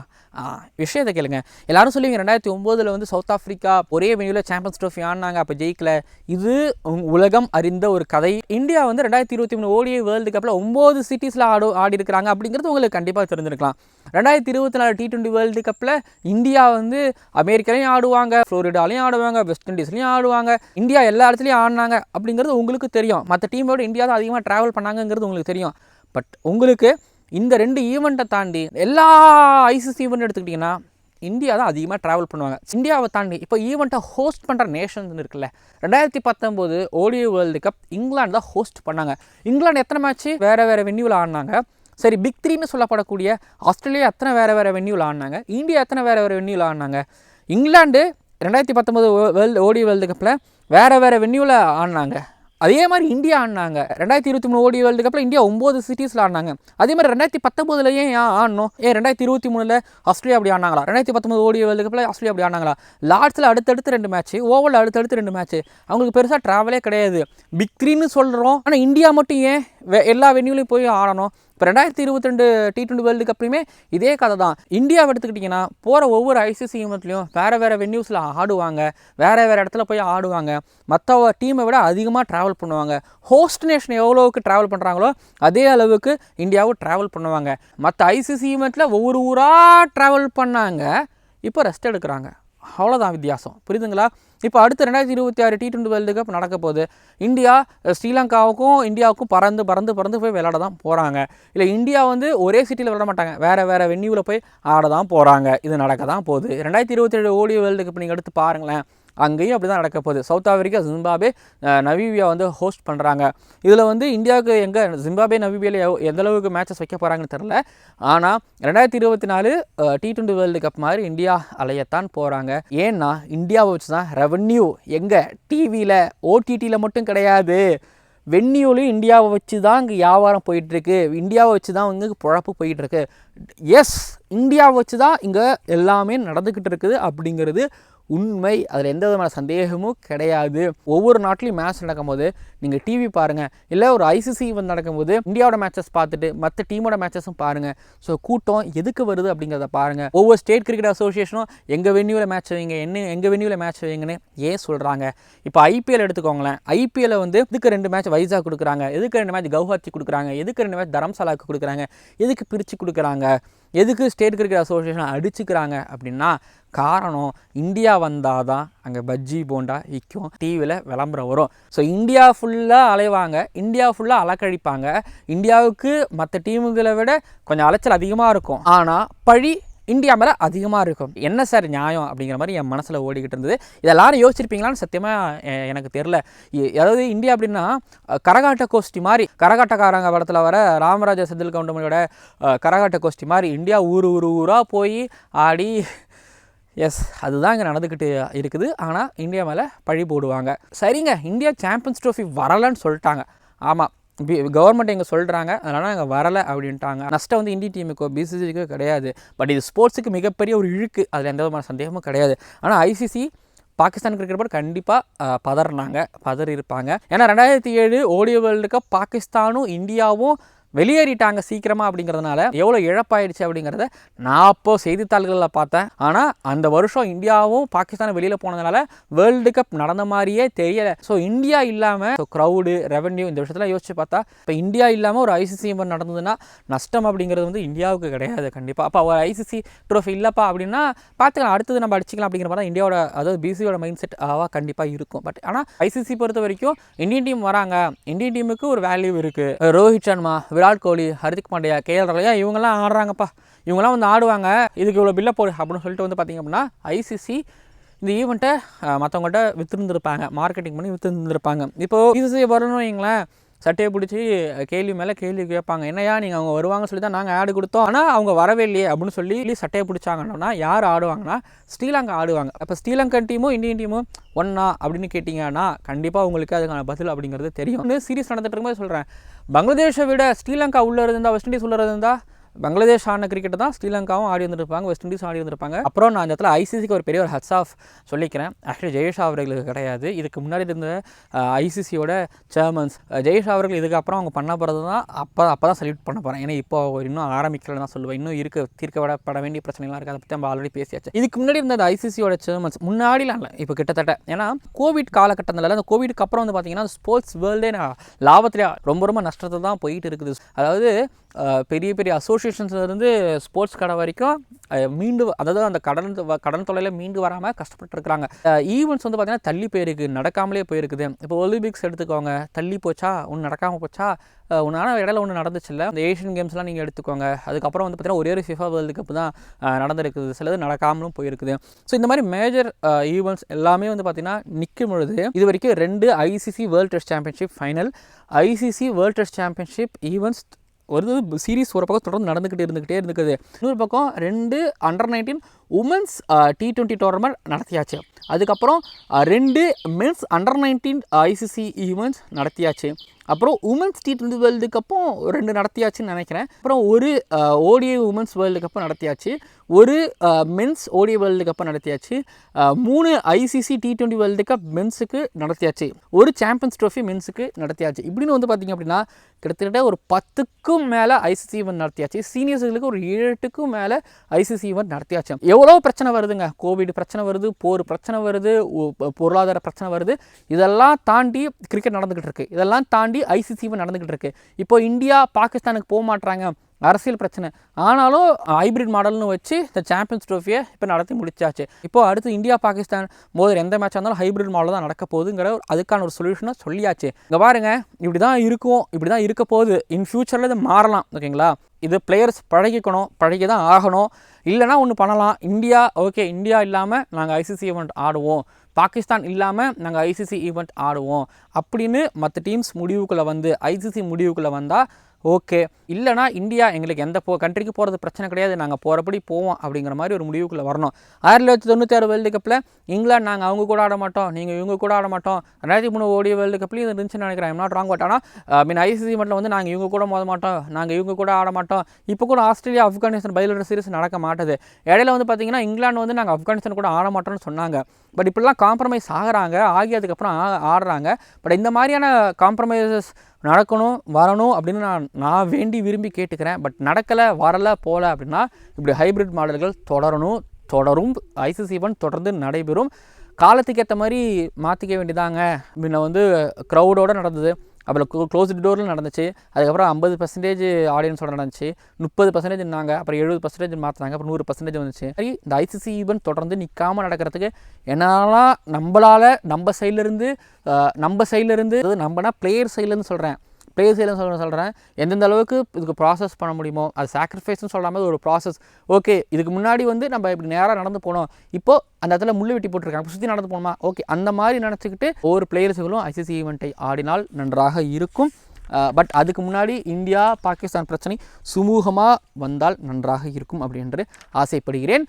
விஷயத்தை கேளுங்க. எல்லாரும் சொல்லுவீங்க ரெண்டாயிரத்தி ஒம்போதில் வந்து சவுத் ஆஃப்ரிக்கா ஒரே வெனியூவில் சாம்பியன்ஸ் ட்ரோஃபி ஆடினாங்க அப்போ ஜெயிக்கல. இது உலகம் அறிந்த ஒரு கதை. இந்தியா வந்து ரெண்டாயிரத்தி இருபத்தி மூணு ஓடிஐ வேர்ல்டு கப்பில் ஒம்பது சிட்டிஸில் ஆடு ஆடி இருக்கிறாங்க அப்படிங்கிறது உங்களுக்கு கண்டிப்பாக தெரிஞ்சிருக்கலாம். ரெண்டாயிரத்தி இருபத்தி நாலு டி டுவெண்ட்டி வேர்ல்டு கப்பில் இந்தியா வந்து அமெரிக்காலையும் ஆடுவாங்க ஃப்ளோரிடாலையும் ஆடுவாங்க வெஸ்ட் இண்டீஸ்லையும் ஆடுவாங்க. இந்தியா எல்லா இடத்துலையும் ஆடினாங்க அப்படிங்கிறது உங்களுக்கு தெரியும். மற்ற டீமோட இந்தியா தான் அதிகமாக ட்ராவல் பண்ணாங்கங்கிறது உங்களுக்கு தெரியும். பட் உங்களுக்கு இந்த ரெண்டு ஈவெண்ட்டை தாண்டி எல்லா ஐசிசி ஈவெண்ட் எடுத்துக்கிட்டிங்கன்னா இந்தியா தான் அதிகமாக ட்ராவல் பண்ணுவாங்க. இந்தியாவை தாண்டி இப்போ ஈவெண்ட்டை ஹோஸ்ட் பண்ணுற நேஷன்ஸ் இருக்குல்ல ரெண்டாயிரத்தி பத்தொம்போது ஓடிஐ வேர்ல்டு கப் இங்கிலாந்து தான் ஹோஸ்ட் பண்ணாங்க. இங்கிலாந்து எத்தனை மேட்ச்சு வேறு வேறு வென்யூவில் ஆடினாங்க. சரி பிக் த்ரீன்னு சொல்லப்படக்கூடிய ஆஸ்திரேலியா எத்தனை வேறு வேறு வென்யூவில் ஆடினாங்க. இந்தியா எத்தனை வேறு வேறு வென்யூவில் ஆடினாங்க? இங்கிலாந்து ரெண்டாயிரத்தி பத்தொம்போது வேர்ல்டு ஓடி வேர்ல்டு கப்பில் வேறு வேறு வென்யூவில் ஆடினாங்க. அதே மாதிரி இந்தியா ஆடினாங்க. ரெண்டாயிரத்தி இருபத்தி மூணு ஓடி வேர்ல்டு கப்பில் இந்தியா ஒம்பது சிட்டிஸில் ஆடினாங்க. அதே மாதிரி ரெண்டாயிரத்தி பத்தொம்போதுல ஏன் ஆடணும்? ஏன் ரெண்டாயிரத்தி இருபத்தி மூணில் ஆஸ்திரேலியா அப்படி ஆடினாங்களா? ரெண்டாயிரத்தி பத்தொம்பது ஓடி வேர்ல்டு கப்பில் ஆஸ்திரேலியா அப்படி ஆனாங்களா லார்ட்ஸில் அடுத்தடுத்து ரெண்டு மேட்ச் ஓவரில் அடுத்தடுத்து ரெண்டு மேட்ச் அவங்களுக்கு பெருசாக ட்ராவலே கிடையாது. பிக் த்ரீன்னு சொல்கிறோம் ஆனால் இந்தியா மட்டும் ஏன் எல்லா வென்யூலையும் போய் ஆடணும்? இப்போ ரெண்டாயிரத்தி இருபத்தி ரெண்டு டி டுவெண்ட்டி வேர்ல்டு கப்லையுமே இதே கதை தான் இந்தியாவை எடுத்துக்கிட்டிங்கன்னா போகிற ஒவ்வொரு ஐசிசி ஈவெண்ட்லையும் வேறு வேறு வென்யூஸில் ஆடுவாங்க வேறு வேறு இடத்துல போய் ஆடுவாங்க. மற்ற டீமை விட அதிகமாக ட்ராவல் பண்ணுவாங்க. ஹோஸ்ட் நேஷன் எவ்வளோவுக்கு ட்ராவல் பண்ணுறாங்களோ அதே அளவுக்கு இந்தியாவும் ட்ராவல் பண்ணுவாங்க. மற்ற ஐசிசி ஈவெண்ட்டில் ஒவ்வொரு ஊராக ட்ராவல் பண்ணாங்க இப்போ ரெஸ்ட் எடுக்கிறாங்க. அவ்வளோதான் வித்தியாசம். புரியுதுங்களா? இப்போ அடுத்து ரெண்டாயிரத்தி இருபத்தி ஆறு டி டுவெண்ட்டி வேர்ல்டு கப் நடக்க போகுது. இந்தியா ஸ்ரீலங்காவுக்கும் இந்தியாவுக்கும் பறந்து பறந்து பறந்து போய் விளையாட தான் போகிறாங்க இல்லை இந்தியா வந்து ஒரே சிட்டியில் விளாட மாட்டாங்க. வேறு வேறு வென்யூவில் போய் ஆட தான் போகிறாங்க இது நடக்க தான் போகுது. ரெண்டாயிரத்தி இருபத்தி ஏழு ஓடி வேர்ல்டு கப் நீங்கள் எடுத்து பாருங்களேன். அங்கேயும் அப்படி தான் நடக்க போகுது சவுத் ஆஃப்ரிக்கா ஜிம்பாபே நவீபியா வந்து ஹோஸ்ட் பண்ணுறாங்க இதில் வந்து இந்தியாவுக்கு எங்கே ஜிம்பாபே நவீபியாவில் எவ் எந்த அளவுக்கு மேட்சஸ் வைக்க போகிறாங்கன்னு தெரில ஆனால் ரெண்டாயிரத்தி இருபத்தி நாலு டி ட்வெண்ட்டி வேர்ல்டு கப் மாதிரி இந்தியா அலையத்தான் போகிறாங்க ஏன்னா இந்தியாவை வச்சு தான் ரெவன்யூ எங்கே டிவியில் ஓடிடியில் மட்டும் கிடையாது. வெந்நியூலையும் இந்தியாவை வச்சு தான் இங்கே வியாபாரம் போயிட்டுருக்கு. இந்தியாவை வச்சு தான் இங்கே பொழப்பு போயிட்டுருக்கு. எஸ் இந்தியாவை வச்சு தான் இங்கே எல்லாமே நடந்துக்கிட்டு இருக்குது அப்படிங்கிறது உண்மை அதில் எந்த விதமான சந்தேகமும் கிடையாது. ஒவ்வொரு நாட்டிலையும் மேட்ச் நடக்கும்போது நீங்கள் டிவி பாருங்கள் இல்லை ஒரு ஐசிசி வந்து நடக்கும்போது இந்தியாவோட மேட்சஸ் பார்த்துட்டு மற்ற டீமோட மேட்சஸும் பாருங்கள் ஸோ கூட்டம் எதுக்கு வருது அப்படிங்கிறத பாருங்கள் ஒவ்வொரு ஸ்டேட் கிரிக்கெட் அசோசியேஷனும் எங்கள் வென்யூவில் மேட்ச் வைங்க என்ன எங்கள் வென்யூவில் மேட்ச் வைங்கன்னு ஏன் சொல்கிறாங்க இப்போ ஐபிஎல் எடுத்துக்கோங்களேன். ஐபிஎல்ல வந்து எதுக்கு ரெண்டு மேட்ச் வைசாக் கொடுக்குறாங்க. எதுக்கு ரெண்டு மேட்ச் கவுஹாத்தி கொடுக்குறாங்க. எதுக்கு ரெண்டு மேட்ச் தரம்சாலாவுக்கு கொடுக்குறாங்க. எதுக்கு பிரித்து கொடுக்குறாங்க? எதுக்கு ஸ்டேட் கிரிக்கெட் அசோசியேஷன் அடிச்சுக்கிறாங்க அப்படின்னா காரணம் இந்தியா வந்தால் தான் அங்கே பஜ்ஜி போண்டா விற்கும் டிவியில் விளம்பரம் வரும். ஸோ இந்தியா ஃபுல்லாக அலைவாங்க. இந்தியா ஃபுல்லாக அலக்கழிப்பாங்க. இந்தியாவுக்கு மற்ற டீமுகளை விட கொஞ்சம் அலைச்சல் அதிகமாக இருக்கும். ஆனால் பழி இந்தியா மேலே அதிகமாக இருக்கும். என்ன சார் நியாயம் அப்படிங்கிற மாதிரி என் மனசில் ஓடிக்கிட்டு இருந்தது. இதெல்லாரும் யோசிச்சிருப்பீங்களான்னு சத்தியமாக எனக்கு தெரில இ- அதாவது இந்தியா அப்படின்னா கரகாட்ட கோஷ்டி மாதிரி கரகாட்டக்காரங்க படத்தில் வர ராமராஜ செந்தில் கவுண்டமணியோட கரகாட்ட கோஷ்டி மாதிரி இந்தியா ஊர் ஊர் ஊராக போய் ஆடி எஸ் அதுதான் இங்கே நடந்துக்கிட்டு இருக்குது. ஆனால் இந்தியா மேலே பழி போடுவாங்க. சரிங்க இந்தியா சாம்பியன்ஸ் ட்ரோஃபி வரலைன்னு சொல்லிட்டாங்க. ஆமாம் கவர்மெண்ட் இங்கே சொல்கிறாங்க அதனால் நாங்கள் வரலை அப்படின்ட்டாங்க. நஷ்டம் வந்து இந்திய டீமுக்கோ பிசிசிக்கோ கிடையாது. பட் இது ஸ்போர்ட்ஸுக்கு மிகப்பெரிய ஒரு இழுக்கு. அதில் எந்த விதமான சந்தேகமும் கிடையாது. ஆனால் ஐசிசி பாகிஸ்தான் கிரிக்கெட் போர்டு கண்டிப்பாக பதறினாங்க. பதறி இருப்பாங்க ஏன்னா ரெண்டாயிரத்தி ஏழு ஓடிய வேர்ல்டு கப் பாகிஸ்தானும் இந்தியாவும் வெளியேறிட்டாங்க சீக்கிரமாக அப்படிங்கிறதுனால எவ்வளோ இழப்பாயிடுச்சு அப்படிங்கிறத நான் அப்போ செய்தித்தாள்களில் பார்த்தேன். ஆனால் அந்த வருஷம் இந்தியாவும் பாகிஸ்தானும் வெளியில் போனதுனால வேர்ல்டு கப் நடந்த மாதிரியே தெரியலை. ஸோ இந்தியா இல்லாமல் க்ரௌடு ரெவென்யூ இந்த விஷயத்தில் யோசிச்சு பார்த்தா இப்போ இந்தியா இல்லாமல் ஒரு ஐசிசி ஈவெண்ட் நடந்ததுன்னா நஷ்டம் அப்படிங்கிறது வந்து இந்தியாவுக்கு கிடையாது கண்டிப்பாக அப்போ ஒரு ஐசிசி ட்ரோஃபி இல்லைப்பா அப்படின்னா பார்த்துக்கலாம் அடுத்தது நம்ம அடிச்சிக்கலாம் அப்படிங்கிற மாதிரி தான் இந்தியாவோட அதாவது பிசியோட மைண்ட் செட் ஆவா கண்டிப்பாக இருக்கும். பட் ஆனால் ஐசிசி பொறுத்த வரைக்கும் இந்தியன் டீம் வராங்க. இந்தியன் டீமுக்கு ஒரு வேல்யூ இருக்குது ரோஹித் சர்மா விராட் கோலி ஹர்திக் பாண்டியா கேஎல் ராகுல் இவங்கெல்லாம் ஆடுறாங்கப்பா. இவங்கெல்லாம் வந்து ஆடுவாங்க. இதுக்கு இவ்வளோ பில்லை போடு அப்படின்னு சொல்லிட்டு வந்து பார்த்திங்க அப்படின்னா ஐசிசி இந்த ஈவெண்ட்டை மற்றவங்கள்ட்ட விற்றுருந்துருப்பாங்க மார்க்கெட்டிங் பண்ணி விற்றுருந்துருப்பாங்க இப்போது ஐசிசி வரணும்னு வைங்களேன் சட்டையை பிடிச்சி கேள்வி மேலே கேள்வி கேட்பாங்க. என்னையா நீங்கள் அவங்க வருவாங்கன்னு சொல்லி தான் நாங்கள் ஆடு கொடுத்தோம். ஆனால் அவங்க வரவே இல்லையே அப்படின்னு சொல்லி சட்டையை பிடிச்சாங்கன்னா யார் ஆடுவாங்கன்னா ஸ்ரீலங்கா ஆடுவாங்க. அப்போ ஸ்ரீலங்கன் டீமும் இந்தியன் டீமும் ஒன்றா அப்படின்னு கேட்டிங்கன்னா கண்டிப்பாக உங்களுக்கு அதுக்கான பதில் அப்படிங்கிறது தெரியும். சீரியஸ் நடந்துட்டு இருக்கும்போது சொல்கிறேன் பங்களாதேஷை விட ஸ்ரீலங்கா உள்ளே இருந்தால் வெஸ்ட் இண்டீஸ் உள்ளே இருந்தால் பங்களாதேஷ் ஆடின கிரிக்கெட் தான் ஸ்ரீலங்காவும் ஆடி வந்துருப்பாங்க வெஸ்ட் இண்டீஸ் ஆடி வந்திருப்பாங்க. அப்புறம் நான் இந்த இடத்துல ஐசிசிக்கு ஒரு பெரிய ஒரு ஹட்ஸ் ஆஃப் சொல்லிக்கிறேன். ஆக்சுவலி ஜெயேஷா அவர்களுக்கு கிடையாது. இதுக்கு முன்னாடி இருந்த ஐசிசியோட சேர்மன்ஸ் ஜெயேஷா அவர்கள் இதுக்கப்புறம் அவங்க பண்ண போகிறது தான் அப்போ அப்போ தான் சல்யூட் பண்ண போகிறேன் ஏன்னா இப்போ இன்னும் ஆரம்பிக்கலன்னு தான் சொல்லுவேன். இன்னும் இருக்க தீர்க்கப்படப்பட வேண்டிய பிரச்சனைலாம் இருக்குது அதை பற்றி நம்ம ஆல்ரெடி பேசியாச்சு. இதுக்கு முன்னாடி இருந்த ஐசிசியோட சேர்மன்ஸ் முன்னாடிலாம் இல்லை இப்போ கிட்டத்தட்ட. ஏன்னா கோவிட் காலகட்டத்தில் அந்த கோவிடுக்கு அப்புறம் வந்து பார்த்தீங்கன்னா ஸ்போர்ட்ஸ் வேர்ல்டே லாபத்திலே ரொம்ப ரொம்ப நஷ்டத்தை தான் போயிட்டு இருக்குது. அதாவது பெரிய பெரிய அசோசியேஷன்ஸ்லேருந்து ஸ்போர்ட்ஸ் கடை வரைக்கும் மீண்டு அதாவது அந்த கடன் கடன் தொலையில் மீண்டு வராமல் கஷ்டப்பட்டுருக்குறாங்க. ஈவெண்ட்ஸ் வந்து பார்த்தீங்கன்னா தள்ளி போயிருக்கு நடக்காமலே போயிருக்குது. இப்போ ஒலிம்பிக்ஸ் எடுத்துக்கோங்க தள்ளி போச்சா? ஒன்று நடக்காமல் போச்சா? உன்னான இடையில ஒன்று நடந்துச்சு இல்லை அந்த ஏஷியன் கேம்ஸ்லாம் நீங்கள் எடுத்துக்கோங்க. அதுக்கப்புறம் வந்து பார்த்தீங்கன்னா ஒரே ஒரு ஃபிஃபா வேர்ல்டு கப் தான் நடந்திருக்குது. சிலது நடக்காமலும் போயிருக்குது. ஸோ இந்த மாதிரி மேஜர் ஈவெண்ட்ஸ் எல்லாமே வந்து பார்த்திங்கன்னா நிற்கும் பொழுது இது வரைக்கும் ரெண்டு ICC world test championship final ICC world test championship events ஒரு சீரிஸ் ஒரு பக்கம் தொடர்ந்து நடந்துக்கிட்டே இருந்துக்கிட்டே இருந்துக்குது. இன்னொரு பக்கம் ரெண்டு under nineteen women's T twenty tournament நடத்தியாச்சு. அதுக்கப்புறம் ரெண்டு men's under nineteen ICC events நடத்தியாச்சு. அப்புறம் உமன்ஸ் டி டுவெண்ட்டி வேர்ல்டு கப்பும் ரெண்டு நடத்தியாச்சுன்னு நினைக்கிறேன். அப்புறம் ஒரு ஓடிஐ உமன்ஸ் வேர்ல்டு கப்பும் நடத்தியாச்சு. ஒரு மென்ஸ் ஓடிஐ வேர்ல்டு கப்பும் நடத்தியாச்சு. மூணு ICC T twenty world cup மென்ஸுக்கு நடத்தியாச்சு. ஒரு சாம்பியன்ஸ் ட்ரோஃபி மென்ஸுக்கு நடத்தியாச்சு. இப்படின்னு வந்து பார்த்திங்க அப்படின்னா கிட்டத்தட்ட ஒரு பத்துக்கும் மேலே ஐசிசி ஈவெண்ட் நடத்தியாச்சு. சீனியர்ஸுகளுக்கு ஒரு ஏழுக்கும் மேலே ஐசிசி ஈவெண்ட் நடத்தியாச்சு. எவ்வளோ பிரச்சனை வருதுங்க? கோவிட் பிரச்சனை வருது போர் பிரச்சனை வருது பொருளாதார பிரச்சனை வருது. இதெல்லாம் தாண்டி கிரிக்கெட் நடந்துக்கிட்டு இருக்குது இதெல்லாம் தாண்டி ஐசிசிவும் நடந்துக்கிட்டு இருக்குது இப்போ இந்தியா பாகிஸ்தானுக்கு போக மாட்டுறாங்க அரசியல் பிரச்சனை. ஆனாலும் ஹைபிரிட் மாடல்னு வச்சு இந்த சாம்பியன்ஸ் ட்ரோஃபியை இப்போ நடத்தி முடிச்சாச்சு. இப்போ அடுத்து இந்தியா பாகிஸ்தான் போது எந்த மேட்சாக இருந்தாலும் ஹைபிரிட் மாடல் தான் நடக்க போகுதுங்கிற அதுக்கான ஒரு சொல்யூஷனை சொல்லியாச்சு. இங்கே பாருங்கள் இப்படி தான் இருக்கும் இப்படி தான் இருக்க போகுது. இன் ஃபியூச்சரில் இது மாறலாம் ஓகேங்களா இது பிளேயர்ஸ் பழகிக்கணும் பழகி தான் ஆகணும். இல்லைனா ஒன்று பண்ணலாம். இந்தியா ஓகே இந்தியா இல்லாமல் நாங்கள் ஐசிசி ஈவெண்ட் ஆடுவோம். பாகிஸ்தான் இல்லாமல் நாங்கள் ஐசிசி ஈவெண்ட் ஆடுவோம். அப்படின்னு மற்ற டீம்ஸ் முடிவுக்குள்ளே வந்து ஐசிசி முடிவுக்குள்ளே வந்தால் ஓகே. இல்லைனா இந்தியா எங்களுக்கு எந்த போ கண்ட்ரிக்கு போகிறது பிரச்சனை கிடையாது. நாங்கள் போகிறபடி போவோம் அப்படிங்கிற மாதிரி ஒரு முடிவுக்குள்ளே வரணும். ஆயிரத்தி தொள்ளாயிரத்தி தொண்ணூற்றி ஆறு வேர்ல்டு கப்பில் இங்கிலாந்து நாங்கள் அவங்க கூட ஆட மாட்டோம். நீங்கள் இவங்க கூட ஆட மாட்டோம். ரெண்டாயிரத்தி மூணு ஓடிய வேர்ல்டு கப்லேயும் இது இருந்துச்சுன்னு நினைக்கிறேன். ஐம் நாட் ராங் பட் ஆனால் மீன் ஐசிசி மட்டும் வந்து நாங்கள் இவங்க கூட மோத மாட்டோம். நாங்கள் இவங்க கூட ஆட மாட்டோம். இப்போ கூட ஆஸ்திரேலியா ஆப்கானிஸ்தான் பயிலோட சீரிஸ் நடக்க மாட்டுது. இடையில வந்து பார்த்தீங்கன்னா இங்கிலாந்து வந்து நாங்கள் ஆப்கானிஸ்தான் கூட ஆட மாட்டோம்னு சொன்னாங்க. பட் இப்படிலாம் காம்ப்ரமைஸ் ஆகுறாங்க. ஆகி அதுக்கப்புறம் ஆ- ஆடுறாங்க. பட் இந்த மாதிரியான காம்ப்ரமைசஸ் நடக்கணும் வரணும் அப்படின்னு நான் நான் வேண்டி விரும்பி கேட்டுக்கிறேன். பட் நடக்கலை வரலை போகல அப்படின்னா இப்படி ஹைபிரிட் மாடல்கள் தொடரணும். தொடரும் ஐசிசி ஒன் தொடர்ந்து நடைபெறும். காலத்துக்கு ஏற்ற மாதிரி மாற்றிக்க வேண்டியதாங்க. முன்ன வந்து க்ரௌடோடு நடந்தது. அப்புறம் க்ளோஸ்டு டோரில் நடந்துச்சு. அதுக்கப்புறம் ஐம்பது பர்சன்டேஜ் ஆடியன்ஸோட நடந்துச்சு. முப்பது பர்சன்டேஜ் இருந்தாங்க அப்புறம் எழுபது பர்சன்டேஜ் மாற்றினாங்க அப்புறம் நூறு பர்சன்டேஜ் வந்துச்சு. சரி இந்த ஐசிசி ஈவெண்ட் தொடர்ந்து நிற்காமல் நடக்கிறதுக்கு என்னெல்லாம் நம்மளால் நம்ம சைட்லேருந்து நம்ம சைட்லேருந்து அதாவது நம்மனா பிளேயர் சைட்லேருந்து சொல்கிறேன் பிளேயர் சைடில் சொல்ல சொல்கிறேன் எந்தெந்த அளவுக்கு இதுக்கு ப்ராசஸ் பண்ண முடியுமோ அது சாக்ரிஃபைஸ்னு சொல்லாமல் ஒரு ப்ராசஸ் ஓகே இதுக்கு முன்னாடி வந்து நம்ம இப்படி நேராக நடந்து போனோம். இப்போ அந்த இடத்துல முள்ளு வெட்டி போட்டிருக்காங்க. சுற்றி நடந்து போகணுமா ஓகே அந்த மாதிரி நினச்சிக்கிட்டு ஒவ்வொரு பிளேயர்ஸுகளும் ஐசிசி ஈவெண்ட்டை ஆடினால் நன்றாக இருக்கும். பட் அதுக்கு முன்னாடி இந்தியா பாகிஸ்தான் பிரச்சனை சுமூகமாக வந்தால் நன்றாக இருக்கும் அப்படின்று ஆசைப்படுகிறேன்.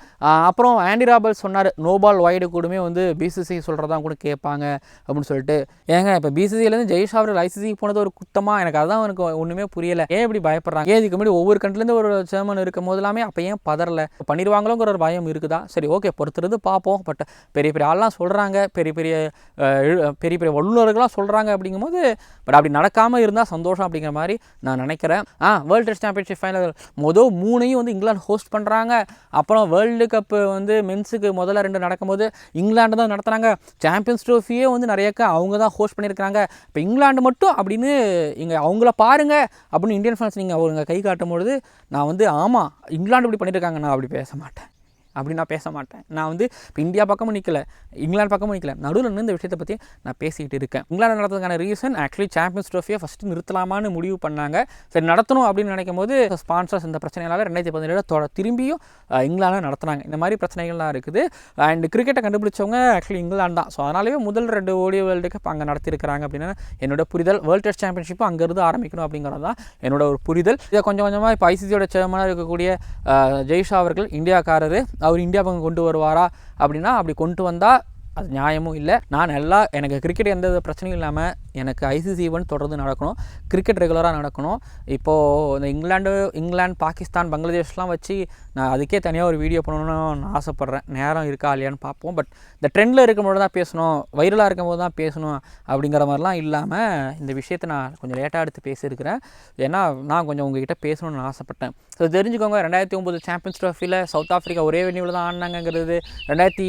அப்புறம் ஆண்டி ராபல் சொன்னார் நோபால் வைடு கூடமே வந்து பிசிசி சொல்கிறதா கூட கேட்பாங்க அப்படின்னு சொல்லிட்டு. ஏங்க இப்போ பிசிசிலேருந்து ஜெய்ஷ் அவர்கள் ஐசிசிக்கு போனது ஒரு குத்தமாக எனக்கு அதுதான் எனக்கு ஒன்றுமே புரியலை. ஏன் இப்படி பயப்படுறாங்க? ஏன் இதுக்கு முன்னாடி ஒவ்வொரு கண்ட்லேருந்து ஒரு சேர்மன் இருக்கும் போதெல்லாமே அப்போ ஏன் பதறல? பண்ணிடுவாங்களோங்கிற ஒரு பயம் இருக்குதா? சரி ஓகே பொறுத்திருந்து பார்ப்போம். பட் பெரிய பெரிய ஆள்லாம் சொல்கிறாங்க பெரிய பெரிய பெரிய பெரிய வல்லுநர்கள்லாம் சொல்கிறாங்க அப்படிங்கும்போது பட் அப்படி நடக்காமல் இருந்தால் சந்தோஷம் அப்படிங்கிற மாதிரி நான் நினைக்கிறேன். ஆ வேர்ல்டு டெஸ்ட் சாம்பியன்ஷிப் ஃபைனல் மொதல் மூணையும் வந்து இங்கிலாந்து ஹோஸ்ட் பண்ணுறாங்க அப்புறம் வேர்ல்டு கப்பு வந்து மென்ஸுக்கு முதல்ல ரெண்டு நடக்கும்போது இங்கிலாந்து தான் நடத்துகிறாங்க சாம்பியன்ஸ் ட்ரோஃபியே வந்து நிறைய அவங்க தான் ஹோஸ்ட் பண்ணியிருக்காங்க இப்போ இங்கிலாந்து மட்டும் அப்படின்னு இங்கே அவங்கள பாருங்க அப்படின்னு இந்தியன் ஃபேன்ஸ் நீங்கள் அவங்க கை காட்டும் பொழுது நான் வந்து ஆமாம் இங்கிலாந்து இப்படி பண்ணியிருக்காங்க நான் அப்படி பேச மாட்டேன். அப்படி நான் பேச மாட்டேன். நான் வந்து இப்போ இந்தியா பக்கமும் நிற்கல இங்கிலாந்து பக்கமும் நிற்கல நடுவில் நின்று இந்த விஷயத்தை பற்றி நான் பேசிக்கிட்டு இருக்கேன். இங்கிலாந்து நடத்துறதுக்கான ரீசன் ஆக்சுவலி சாம்பியன்ஸ் ட்ரோஃபியை ஃபஸ்ட்டு நிறுத்தலாமான்னு முடிவு பண்ணாங்க. சரி நடத்தணும் அப்படின்னு நினைக்கும் போது ஸ்பான்சர்ஸ் இந்த பிரச்சனைகளால் ரெண்டாயிரத்தி பதினேழு தொட திரும்பியும் இங்கிலாந்து நடத்துனாங்க. இந்த மாதிரி பிரச்சனைகள்லாம் இருக்குது. அண்ட் கிரிக்கெட்டை கண்டுபிடிச்சவங்க ஆக்சுவலி இங்கிலாந்து தான். ஸோ அதனாலேயே முதல் ரெண்டு ஓடிய வேர்ல்டு கப் அங்கே நடத்தியிருக்கிறாங்க அப்படின்னா என்னோட புரிதல். வேர்ல்டு டெஸ்ட் சாம்பியன்ஷிப்பும் அங்கேருந்து ஆரம்பிக்கணும் அப்படிங்கிறது தான் என்னோட ஒரு புரிதல். இதை கொஞ்சம் கொஞ்சமாக இப்போ ஐசிசியோட சேர்மனாக இருக்கக்கூடிய ஜெய்ஷா அவர்கள் இந்தியாக்காரரு அவர் இந்தியா பக்கம் கொண்டு வருவாரா அப்படின்னா அப்படி கொண்டு வந்தால் அது நியாயமும் இல்லை. நான் நல்லா எனக்கு கிரிக்கெட் எந்த பிரச்சனையும் இல்லாமல் எனக்கு ஐசிசி ஈவெண்ட் தொடர்ந்து நடக்கணும். கிரிக்கெட் ரெகுலராக நடக்கணும். இப்போது இந்த இங்கிலாண்டு இங்கிலாந்து பாகிஸ்தான் பங்களாதேஷ்லாம் வச்சு நான் அதுக்கே தனியாக ஒரு வீடியோ பண்ணணும்னு நான் ஆசைப்பட்றேன். நேரம் இருக்கா இல்லையான்னு பார்ப்போம். பட் இந்த ட்ரெண்டில் இருக்கும்போது தான் பேசணும். வைரலாக இருக்கும்போது தான் பேசணும் அப்படிங்கிற மாதிரிலாம் இல்லாமல் இந்த விஷயத்தை நான் கொஞ்சம் லேட்டாக எடுத்து பேசியிருக்கிறேன். ஏன்னா நான் கொஞ்சம் உங்ககிட்ட பேசணும்னு ஆசைப்பட்டேன். ஸோ தெரிஞ்சுக்கோங்க ரெண்டாயிரத்தி ஒம்பது சாம்பியன்ஸ் ட்ராஃபியில் சவுத் ஆஃப்ரிக்கா ஒரே வென்யூவில் தான் ஆடினாங்கிறது ரெண்டாயிரத்தி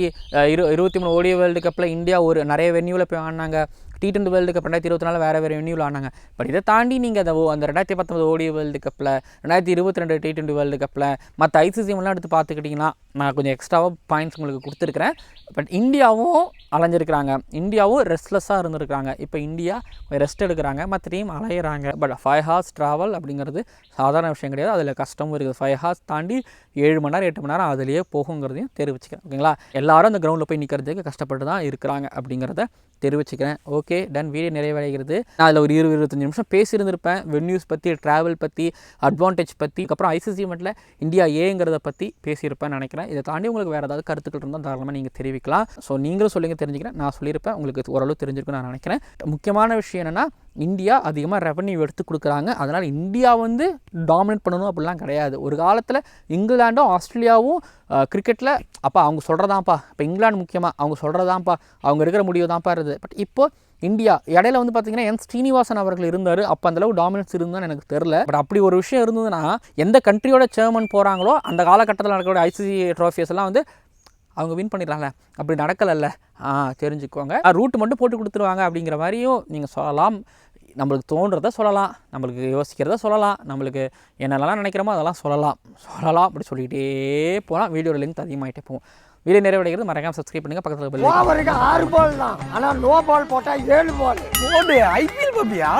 இரு இருபத்தி மூணு ஓடிய வேர்ல்டு கப்பில் இந்தியா ஒரு நிறைய வென்யூவில் போய் ஆடினாங்க. டி டுவெண்ட்டி வேர்ல்டு கப் ரெண்டாயிரத்தி இருபத்தி நாலு வேறு வேறு வென்யூவில் ஆனாங்க. பட் இதை தாண்டி நீங்கள் அந்த ஓ- அந்த ரெண்டாயிரத்தி பத்தொம்பது ஓடிய வேர்ல்டு கப்பில் ரெண்டாயிரத்தி இருபத்தி ரெண்டு டி டுவெண்ட்டி வேர்ல்டு கப்பில் மற்ற ஐசிசிஎம்லாம் எடுத்து பார்த்துக்கிட்டிங்கன்னா நான் கொஞ்சம் எக்ஸ்ட்ராவாக பாயிண்ட்ஸ் உங்களுக்கு கொடுத்துருக்குறேன். பட் இந்தியாவும் அலைஞ்சிருக்கிறாங்க. இந்தியாவும் ரெஸ்ட்லெஸ்ஸாக இருந்திருக்கிறாங்க. இப்போ இந்தியா ரெஸ்ட் எடுக்கிறாங்க. மற்ற டீம் அலையிறாங்க. பட் ஃபைவ் ஹார்ஸ் ட்ராவல் அப்படிங்கிறது சாதாரண விஷயம் கிடையாது. அதில் கஷ்டமும் இருக்குது. ஃபைவ் ஹார்ஸ் தாண்டி ஏழு மணி நேரம் எட்டு மணி நேரம் அதுலேயே போகுங்கிறதையும் தெரிவிச்சுக்கிறேன். ஓகேங்களா? எல்லாரும் அந்த கிரவுண்டில் போய் நிற்கிறதுக்கு கஷ்டப்பட்டு தான் இருக்கிறாங்க அப்படிங்கிறத தெரிவிச்சுக்கிறேன். ஓகே டன் வீடியோ நிறைவடைகிறது. நான் அதில் ஒரு இருபது இருபத்தஞ்சு நிமிஷம் பேசியிருந்திருப்பேன். வென்யூஸ் பற்றி ட்ராவல் பற்றி அட்வான்டேஜ் பற்றி அதுக்கப்புறம் ஐசிசி மட்டில் இந்தியா ஏங்கிறத பற்றி பேசியிருப்பேன் நினைக்கிறேன். இதை தாண்டி உங்களுக்கு வேறு ஏதாவது கருத்துக்கள் இருந்தால் தாராளமாக நீங்கள் தெரிவிக்கலாம். ஸோ நீங்களும் சொல்லுங்க தெரிஞ்சுக்கிறேன். நான் சொல்லியிருப்பேன். உங்களுக்கு ஓரளவு தெரிஞ்சிருக்கும் நான் நினைக்கிறேன். முக்கியமான விஷயம் என்னென்னா இந்தியா அதிகமாக ரெவன்யூ எடுத்து கொடுக்குறாங்க. அதனால் இந்தியா வந்து டாமினேட் பண்ணணும் அப்படிலாம் கிடையாது. ஒரு காலத்தில் இங்கிலாண்டும் ஆஸ்திரேலியாவும் கிரிக்கெட்டில் அப்பா அவங்க சொல்கிறதாம்ப்பா இப்போ இங்கிலாந்து முக்கியமாக அவங்க சொல்கிறதாப்பா அவங்க இருக்கிற முடிவு தான்ப்பா இருது பட் இப்போது இந்தியா இடையில வந்து பார்த்தீங்கன்னா என் ஸ்ரீனிவாசன் அவர்கள் இருந்தார். அப்போ அந்தளவு டாமினன்ஸ் இருந்தான்னு எனக்கு தெரில பட் அப்படி ஒரு விஷயம் இருந்ததுன்னா எந்த கண்ட்ரியோட சேர்மன் போகிறாங்களோ அந்த காலகட்டத்தில் நடக்கக்கூடிய ஐசிசி ட்ராஃபிஸ் எல்லாம் வந்து அவங்க வின் பண்ணிடுறாங்கல்ல அப்படி நடக்கலைல்ல. ஆ தெரிஞ்சுக்கோங்க. ரூட் மட்டும் போட்டு கொடுத்துருவாங்க அப்படிங்கிற மாதிரியும் நீங்கள் சொல்லலாம். நம்மளுக்கு தோன்றதை சொல்லலாம் நம்மளுக்கு யோசிக்கிறத சொல்லலாம் நம்மளுக்கு என்னெல்லாம் நினைக்கிறோமோ அதெல்லாம் சொல்லலாம். சொல்லலாம் அப்படி சொல்லிக்கிட்டே போகலாம் வீடியோட லிங்க் அதிகமாகிட்டே போகும். வீடியோ நிறைவடைகிறது மறக்காம சப்ஸ்கிரைப் பண்ணுங்கள் பக்கத்தில் பெல் ஆறு பால் தான். ஆனா நோ பால் போட்டா ஏழு பால் ஐபிஎல் பப்பியா?